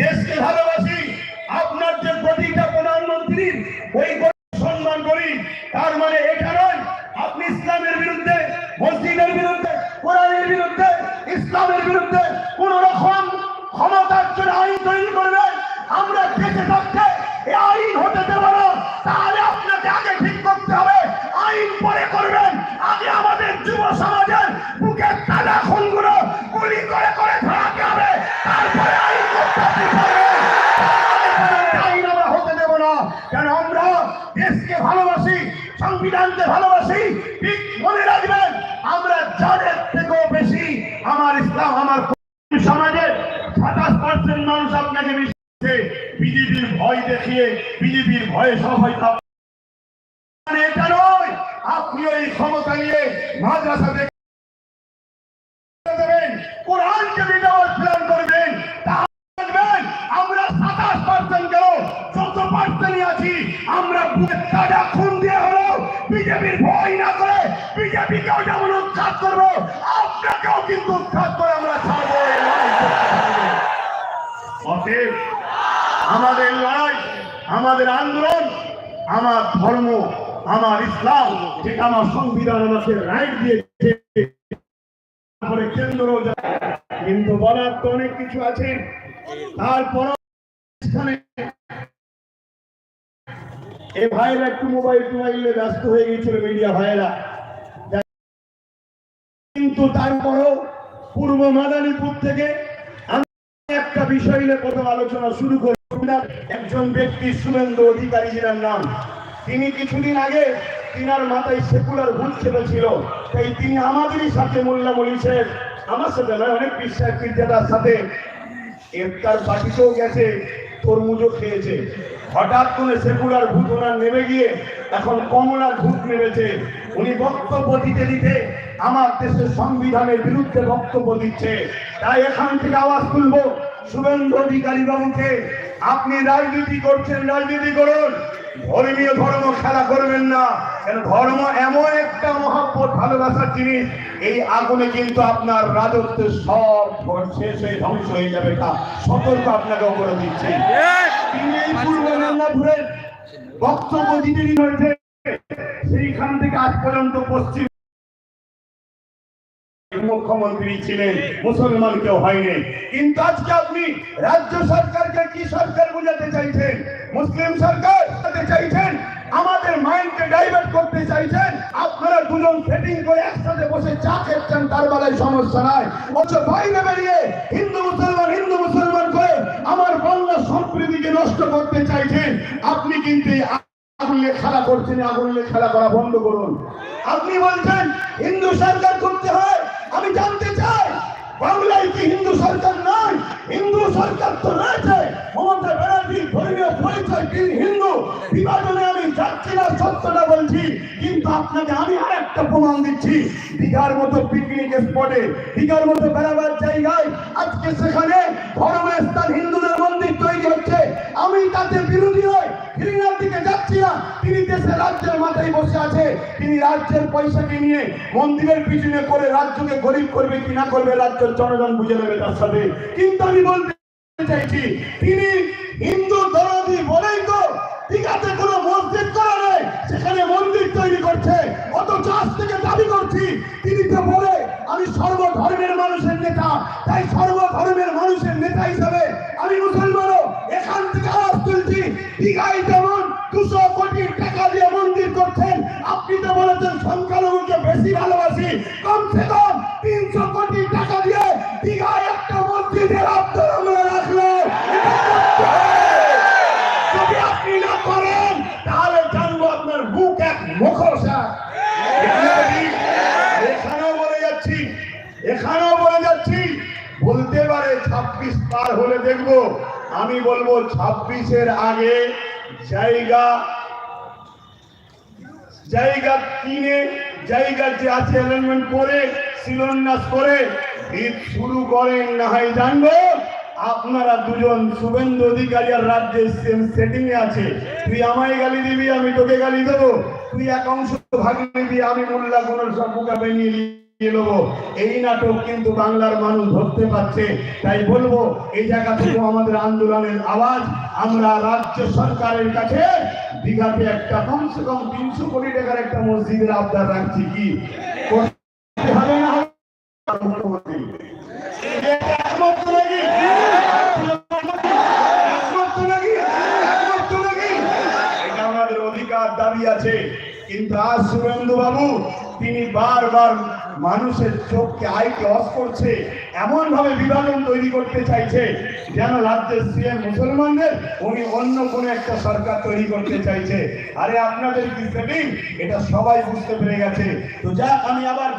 দেশকে ভালোবাসি, আপনার যে প্রতিটা প্রধানমন্ত্রীর, ওই সম্মান করি। তার মানে এটা নয় আপনি ইসলামের বিরুদ্ধে, মসজিদের বিরুদ্ধে, কোরআনের বিরুদ্ধে, ইসলামের বিরুদ্ধে কোন রকম ক্ষমতার জন্য আইন তৈরি করবেন। আমরা দেখে থাকতে কারণ আমরা দেশকে ভালোবাসি, সংবিধানকে ভালোবাসি, ঠিক মনে রাখবেন, আমরা যাদের থেকেও বেশি আমার ইসলাম, আমার সমাজের সাতাশ পার্সেন্ট মানুষ আপনাকে বিশ্বাসে বিজেপির ভয় দেখিয়ে, বিজেপির ভয়ে সহায়তা মানে এটা নয়, আপনি ওই ক্ষমতা নিয়ে মাদ্রাসা তাজা খুন দিয়ে হলো বিজেপির ভয় না করে বিজেপিকেও যেমন উৎখাত করব আপনাকেও কিন্তু উৎখাত করে আমরা ছাড়বো। অতএব আমাদের লড়াই, আমাদের আন্দোলন, আমার ধর্ম, আমার ইসলাম, যেটা আমার সংবিধান আমাকে রাইট দিয়েছে, তারপরে কেন্দ্র। কিন্তু বলার তো অনেক কিছু আছে তারপর এই ভাইরা একটু মোবাইল টোবাইলে ব্যস্ত হয়ে গিয়েছিল মিডিয়া ভাইরা কিন্তু তারপরও পূর্ব মাদারীপুর থেকে একটা বিষয় নিয়ে প্রথম আলোচনা শুরু করি। একজন ব্যক্তি শুভেন্দু অধিকারী জিনার নাম। তিনি কিছুদিন আগে তিনার মাথায় সেকুলার ভূত চেপেছিল তাই তিনি আমাদেরই সাথে মোল্লা মলিশের, আমার সাথে নয়, অনেক বিশ্বাস বিদ্যাটার সাথে। ইফতার পার্টিতেও গেছে। তরমুজও খেয়েছে। হঠাৎ করে সেকুলার ভূত ওনার নেমে গিয়ে এখন কমলার ভূত নেমেছে। উনি বক্তব্য দিতে দিতে আমার দেশের সংবিধানের বিরুদ্ধে বক্তব্য দিচ্ছে। তাই এখান থেকে আওয়াজ তুলবো। শুভেন্দু অধিকারী বাবুকে আপনি রাজনীতি করছেন, রাজনীতি করুন। ধর্মীয় ধর্ম খেলা করবেন না। কেন ধর্ম এমন একটা মহাব্বত, ভালোবাসার জিনিস, এই আগুনে কিন্তু আপনার রাজত্ব সব শেষ হয়ে ধ্বংস হয়ে যাবে তা সতর্ক আপনাকে করে দিচ্ছি। বক্তব্য দিতে সেইখান থেকে আজ পর্যন্ত পশ্চিম মুখ্যমন্ত্রী ছিলেন, মুসলমান কেউ হয়নি। কিন্তু আজকে আপনি রাজ্য সরকারকে কি সরকার বোঝাতে চাইছেন? মুসলিম সরকার চাইছেন? আমাদের মাইন্ডকে ডাইভার্ট করতে চাইছেন? আপনারা দুজন সেটিং করে একসাথে বসে চা খেচ্ছেন, তার বেলায় সমস্যা নাই। অথচ বাইরে বেরিয়ে হিন্দু মুসলমান হিন্দু মুসলমান করে আমার বাংলা সম্প্রীতিকে নষ্ট করতে চাইছেন। আপনি কিন্তু আগুন খেলা করছেন আগুন খেলা করা বন্ধ করুন। আপনি বলছেন, হিন্দু সরকার করতে হয় কি হিন্দু সরকার নয় হিন্দু সরকার তো রয়েছে। মমতা ব্যানার্জি ধর্মীয় পরিচয় তিনি হিন্দু? বিভাজনে আমি যাচ্ছি না, সত্যটা বলছি, কিন্তু আপনাকে আমি আর একটা প্রমাণ দিচ্ছি। দীঘার মতো পিকনিক স্পটে দীঘার মতো বেড়াবার জায়গায় আজকে সেখানে ধর্মের স্থান হিন্দুদের মন্দির তৈরি হচ্ছে। আমি তাতে বিরোধী নই ঘৃণার দিকে যাচ্ছি না তিনি দেশের রাজ্যের মাথায় বসে আছে। তিনি রাজ্যের পয়সাকে নিয়ে মন্দিরের পিছনে করে রাজ্যকে গরিব করবে কি না করবে, রাজ্যের জনগণ বুঝে নেবে তার সাথে। কিন্তু আমি বলতে চাইছি, তিনি হিন্দু দরদি বলেই তো দীঘাতে কোনো মসজিদ করা নেই, সেখানে মন্দির তৈরি করছে। অথচ চাষ থেকে দাবি করছি, তিনি তো বলে, আমি সর্বধর্মের মানুষের নেতা, তাই সর্বধর্মের তো সংখ্যালঘুকে বেশি ভালোবাসি। কমসে কম তিনশো কোটি টাকা দিয়ে দীঘায় একটা মসজিদের। যদি আপনি না করেন, তাহলে জানব আপনার বুক এক মুখোশা এখানেও বলে যাচ্ছি, এখানেও বলে যাচ্ছি, বলতে পারে ছাব্বিশ পার হলে দেখব। আমি বলব ছাব্বিশের আগে জায়গা জায়গা কিনে জায়গা যে আছে অ্যালাইনমেন্ট করে, শিলান্যাস করে, ঈদ শুরু করেন না হয় জানব আপনারা দুজন শুভেন্দু অধিকারী আর রাজ্যের সেম সেটিং আছে। তুই আমায় গালি দিবি, আমি তোকে গালি দেবো। তুই এক অংশ ভাগ নিবি, আমি মোল্লা গুলোর সব বুকা বানিয়ে। এই নাটক কিন্তু বাংলার মানুষ ধরতে পারছে। তাই বলব, এই জায়গা থেকে আমাদের আন্দোলনের আওয়াজ, আমরা রাজ্য সরকারের কাছে দীঘাতে একটা, কমসে কম তিনশো কোটি টাকার একটা মসজিদের আবদার রাখছি কি? আমাদের অধিকার দাবি আছে। কিন্তু আজ সুরেন্দ্র বাবু, তিনি বারবার মানুষের চোখকে আইকে অস করছে এমন ভাবে বিভাজন তৈরি করতে চাইছে, যেন রাজ্যের সিএম মুসলমানদের, উনি অন্য কোনো একটা সরকার তৈরি করতে চাইছে। আরে আপনাদের কি সেটিং এটা সবাই বুঝতে পেরে গেছে। তো যাক, আমি আবার